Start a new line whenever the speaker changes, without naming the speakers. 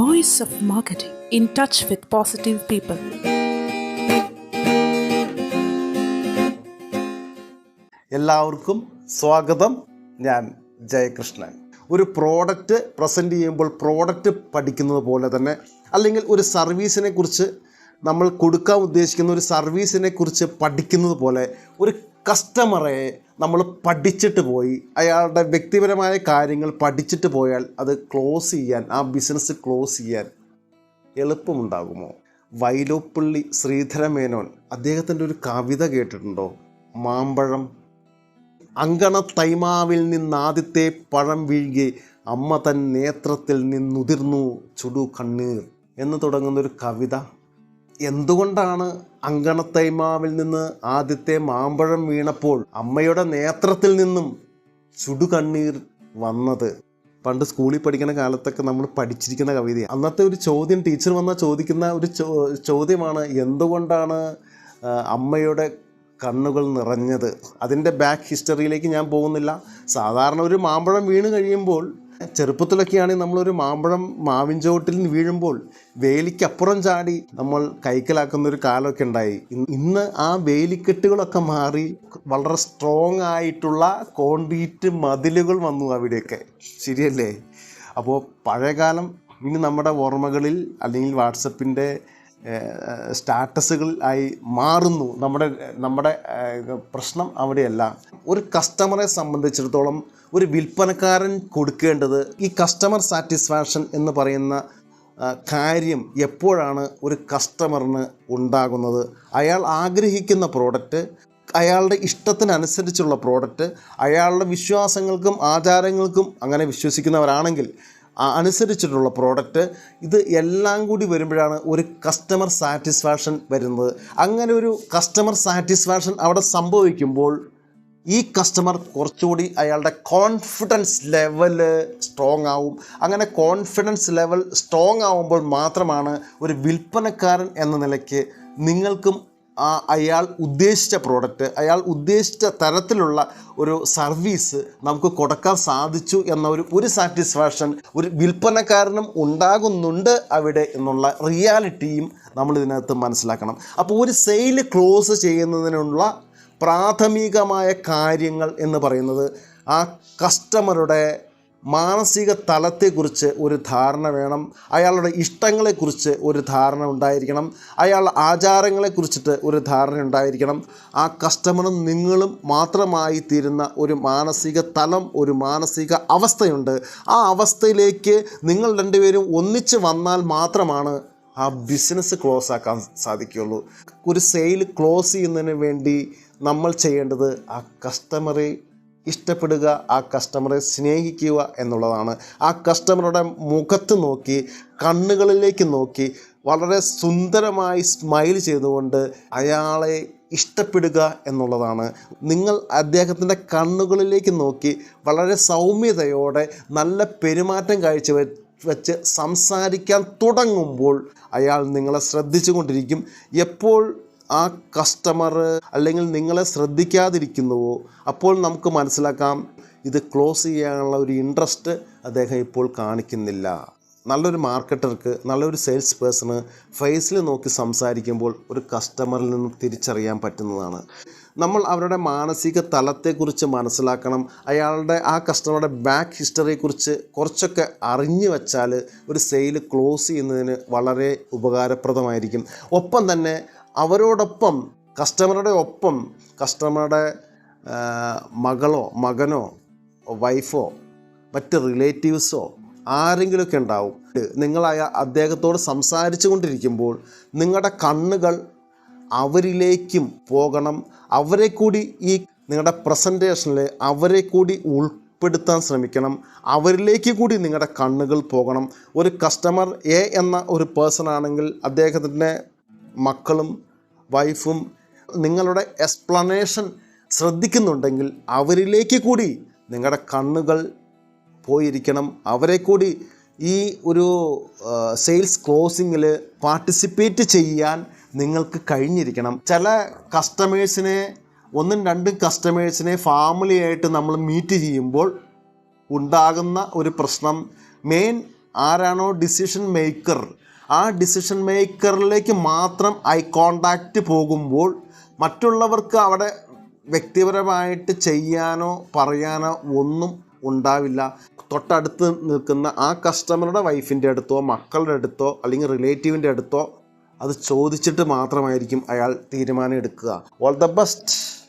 voice of marketing in touch with positive people
എല്ലാവർക്കും സ്വാഗതം. ഞാൻ ജയകൃഷ്ണൻ. ഒരു പ്രോഡക്റ്റ് പ്രസന്റ് ചെയ്യുമ്പോൾ പ്രോഡക്റ്റ് പഠിക്കുന്നത് പോലെ തന്നെ അല്ലെങ്കിൽ ഒരു സർവീസിനെ കുറിച്ച് നമ്മൾ കൊടുക്കാൻ ഉദ്ദേശിക്കുന്ന ഒരു സർവീസിനെ കുറിച്ച് പഠിക്കുന്നത് പോലെ ഒരു കസ്റ്റമറെ നമ്മൾ പഠിച്ചിട്ട് പോയി അയാളുടെ വ്യക്തിപരമായ കാര്യങ്ങൾ പഠിച്ചിട്ട് പോയാൽ അത് ക്ലോസ് ചെയ്യാൻ ആ ബിസിനസ് ക്ലോസ് ചെയ്യാൻ എളുപ്പമുണ്ടാകുമോ? വൈലോപ്പള്ളി ശ്രീധരമേനോൻ അദ്ദേഹത്തിന്റെ ഒരു കവിത കേട്ടിട്ടുണ്ടോ? മാമ്പഴം. അങ്കണ തൈമാവിൽ നിന്നാദ്യത്തെ പഴം വീഴുകെ അമ്മ തൻ നേത്രത്തിൽ നിന്നുതിർന്നു ചുടു കണ്ണീർ എന്ന് തുടങ്ങുന്ന ഒരു കവിത. എന്തുകൊണ്ടാണ് അങ്കണത്തൈമാവിൽ നിന്ന് ആദ്യത്തെ മാമ്പഴം വീണപ്പോൾ അമ്മയുടെ നേത്രത്തിൽ നിന്നും ചുടുകണ്ണീർ വന്നത്? പണ്ട് സ്കൂളിൽ പഠിക്കുന്ന കാലത്തൊക്കെ നമ്മൾ പഠിച്ചിരിക്കുന്ന കവിതയാണ് അന്നത്തെ ഒരു ചോദ്യം ടീച്ചർ വന്നാൽ ചോദിക്കുന്ന ഒരു ചോദ്യമാണ് എന്തുകൊണ്ടാണ് അമ്മയുടെ കണ്ണുകൾ നിറഞ്ഞത്? അതിന്റെ ബാക്ക് ഹിസ്റ്ററിയിലേക്ക് ഞാൻ പോകുന്നില്ല. സാധാരണ ഒരു മാമ്പഴം വീണ് കഴിയുമ്പോൾ ചെറുപ്പത്തിലൊക്കെയാണെങ്കിൽ നമ്മളൊരു മാമ്പഴം മാവിൻ ചോട്ടിൽ നിന്ന് വീഴുമ്പോൾ വേലിക്കപ്പുറം ചാടി നമ്മൾ കൈക്കലാക്കുന്ന ഒരു കാലമൊക്കെ ഉണ്ടായി. ഇന്ന് ആ വേലിക്കെട്ടുകളൊക്കെ മാറി വളരെ സ്ട്രോങ് ആയിട്ടുള്ള കോൺക്രീറ്റ് മതിലുകൾ വന്നു അവിടെയൊക്കെ. ശരിയല്ലേ? അപ്പോൾ പഴയകാലം ഇനി നമ്മുടെ ഓർമ്മകളിൽ അല്ലെങ്കിൽ വാട്സപ്പിന്റെ സ്റ്റാറ്റസുകൾ ആയി മാറുന്നു. നമ്മുടെ നമ്മുടെ പ്രശ്നം അവിടെയല്ല. ഒരു കസ്റ്റമറെ സംബന്ധിച്ചിടത്തോളം ഒരു വിൽപ്പനക്കാരൻ കൊടുക്കേണ്ടത് ഈ കസ്റ്റമർ സാറ്റിസ്ഫാക്ഷൻ എന്ന് പറയുന്ന കാര്യം എപ്പോഴാണ് ഒരു കസ്റ്റമറിന് ഉണ്ടാകുന്നത്? അയാൾ ആഗ്രഹിക്കുന്ന പ്രോഡക്റ്റ് അയാളുടെ ഇഷ്ടത്തിനനുസരിച്ചുള്ള പ്രോഡക്റ്റ് അയാളുടെ വിശ്വാസങ്ങൾക്കും ആചാരങ്ങൾക്കും അങ്ങനെ വിശ്വസിക്കുന്നവരാണെങ്കിൽ അനുസരിച്ചിട്ടുള്ള പ്രോഡക്റ്റ് ഇത് എല്ലാം കൂടി വരുമ്പോഴാണ് ഒരു കസ്റ്റമർ സാറ്റിസ്ഫാക്ഷൻ വരുന്നത്. അങ്ങനെ ഒരു കസ്റ്റമർ സാറ്റിസ്ഫാക്ഷൻ അവിടെ സംഭവിക്കുമ്പോൾ ഈ കസ്റ്റമർ കുറച്ചുകൂടി അയാളുടെ കോൺഫിഡൻസ് ലെവൽ സ്ട്രോങ് ആവും. അങ്ങനെ കോൺഫിഡൻസ് ലെവൽ സ്ട്രോങ് ആവുമ്പോൾ മാത്രമാണ് ഒരു വിൽപ്പനക്കാരൻ എന്ന നിലയ്ക്ക് നിങ്ങൾക്കും ആ അയാൾ ഉദ്ദേശിച്ച പ്രോഡക്റ്റ് അയാൾ ഉദ്ദേശിച്ച തരത്തിലുള്ള ഒരു സർവീസ് നമുക്ക് കൊടുക്കാൻ സാധിച്ചു എന്ന ഒരു ഒരു സാറ്റിസ്ഫാക്ഷൻ ഒരു വിൽപ്പനക്കാരനും ഉണ്ടാകുന്നുണ്ട് അവിടെ എന്നുള്ള റിയാലിറ്റിയും നമ്മൾ ഇതിനകത്ത് മനസ്സിലാക്കണം. അപ്പോൾ ഒരു സെയിൽ ക്ലോസ് ചെയ്യുന്നതിനുള്ള പ്രാഥമികമായ കാര്യങ്ങൾ എന്ന് പറയുന്നത് ആ കസ്റ്റമറുടെ മാനസിക തലത്തെക്കുറിച്ച് ഒരു ധാരണ വേണം. അയാളുടെ ഇഷ്ടങ്ങളെക്കുറിച്ച് ഒരു ധാരണ ഉണ്ടായിരിക്കണം. അയാളുടെ ആചാരങ്ങളെക്കുറിച്ചിട്ട് ഒരു ധാരണ ഉണ്ടായിരിക്കണം. ആ കസ്റ്റമറും നിങ്ങളും മാത്രമായി തീരുന്ന ഒരു മാനസിക തലം ഒരു മാനസിക അവസ്ഥയുണ്ട്. ആ അവസ്ഥയിലേക്ക് നിങ്ങൾ രണ്ടുപേരും ഒന്നിച്ച് വന്നാൽ മാത്രമാണ് ആ ബിസിനസ് ക്ലോസ് ആക്കാൻ സാധിക്കുകയുള്ളൂ. ഒരു സെയിൽ ക്ലോസ് ചെയ്യുന്നതിന് വേണ്ടി നമ്മൾ ചെയ്യേണ്ടത് ആ കസ്റ്റമറെ ഇഷ്ടപ്പെടുക ആ കസ്റ്റമറെ സ്നേഹിക്കുക എന്നുള്ളതാണ്. ആ കസ്റ്റമറുടെ മുഖത്ത് നോക്കി കണ്ണുകളിലേക്ക് നോക്കി വളരെ സുന്ദരമായി സ്മൈൽ ചെയ്തുകൊണ്ട് അയാളെ ഇഷ്ടപ്പെടുക എന്നുള്ളതാണ്. നിങ്ങൾ അദ്ദേഹത്തിന്റെ കണ്ണുകളിലേക്ക് നോക്കി വളരെ സൗമ്യതയോടെ നല്ല പെരുമാറ്റം കാഴ്ച വെച്ച് സംസാരിക്കാൻ തുടങ്ങുമ്പോൾ അയാൾ നിങ്ങളെ ശ്രദ്ധിച്ചു കൊണ്ടിരിക്കും എപ്പോൾ ആ കസ്റ്റമർ അല്ലെങ്കിൽ നിങ്ങളെ ശ്രദ്ധിക്കാതിരിക്കുന്നുവോ അപ്പോൾ നമുക്ക് മനസ്സിലാക്കാം ഇത് ക്ലോസ് ചെയ്യാനുള്ള ഒരു ഇൻട്രസ്റ്റ് അദ്ദേഹം ഇപ്പോൾ കാണിക്കുന്നില്ല. നല്ലൊരു മാർക്കറ്റർക്ക് നല്ലൊരു സെയിൽസ് പേഴ്സണ് ഫേസിൽ നോക്കി സംസാരിക്കുമ്പോൾ ഒരു കസ്റ്റമറിൽ നിന്ന് തിരിച്ചറിയാൻ പറ്റുന്നതാണ്. നമ്മൾ അവരുടെ മാനസിക തലത്തെക്കുറിച്ച് മനസ്സിലാക്കണം. അയാളുടെ ആ കസ്റ്റമറുടെ ബാക്ക് ഹിസ്റ്ററിയെക്കുറിച്ച് കുറച്ചൊക്കെ അറിഞ്ഞു വച്ചാൽ ഒരു സെയിൽ ക്ലോസ് ചെയ്യുന്നതിന് വളരെ ഉപകാരപ്രദമായിരിക്കും. ഒപ്പം തന്നെ അവരോടൊപ്പം കസ്റ്റമറുടെ ഒപ്പം കസ്റ്റമറുടെ മകളോ മകനോ വൈഫോ മറ്റ് റിലേറ്റീവ്സോ ആരെങ്കിലുമൊക്കെ ഉണ്ടാവും. നിങ്ങൾ അദ്ദേഹത്തോട് സംസാരിച്ചു കൊണ്ടിരിക്കുമ്പോൾ നിങ്ങളുടെ കണ്ണുകൾ അവരിലേക്കും പോകണം. അവരെ കൂടി ഈ നിങ്ങളുടെ പ്രസന്റേഷനിൽ അവരെ കൂടി ഉൾപ്പെടുത്താൻ ശ്രമിക്കണം. അവരിലേക്ക് കൂടി നിങ്ങളുടെ കണ്ണുകൾ പോകണം. ഒരു കസ്റ്റമർ എ എന്ന ഒരു പേഴ്സൺ ആണെങ്കിൽ അദ്ദേഹത്തിന്റെ മക്കളും വൈഫും നിങ്ങളുടെ എക്സ്പ്ലനേഷൻ ശ്രദ്ധിക്കുന്നുണ്ടെങ്കിൽ അവരിലേക്ക് കൂടി നിങ്ങളുടെ കണ്ണുകൾ പോയിരിക്കണം. അവരെ കൂടി ഈ ഒരു സെയിൽസ് ക്ലോസിങ്ങിൽ പാർട്ടിസിപ്പേറ്റ് ചെയ്യാൻ നിങ്ങൾക്ക് കഴിഞ്ഞിരിക്കണം. ചില കസ്റ്റമേഴ്സിനെ ഒന്നും രണ്ടും കസ്റ്റമേഴ്സിനെ ഫാമിലിയായിട്ട് നമ്മൾ മീറ്റ് ചെയ്യുമ്പോൾ ഉണ്ടാകുന്ന ഒരു പ്രശ്നം. മെയിൻ ആരാണോ ഡിസിഷൻ മേക്കർ ആ ഡിസിഷൻ മേക്കറിലേക്ക് മാത്രം ഐ കോണ്ടാക്റ്റ് പോകുമ്പോൾ മറ്റുള്ളവർക്ക് അവിടെ വ്യക്തിപരമായിട്ട് ചെയ്യാനോ പറയാനോ ഒന്നും ഉണ്ടാവില്ല. തൊട്ടടുത്ത് നിൽക്കുന്ന ആ കസ്റ്റമറുടെ വൈഫിന്റെ അടുത്തോ മക്കളുടെ അടുത്തോ അല്ലെങ്കിൽ റിലേറ്റീവിന്റെ അടുത്തോ അത് ചോദിച്ചിട്ട് മാത്രമായിരിക്കും അയാൾ തീരുമാനം എടുക്കുക. All the best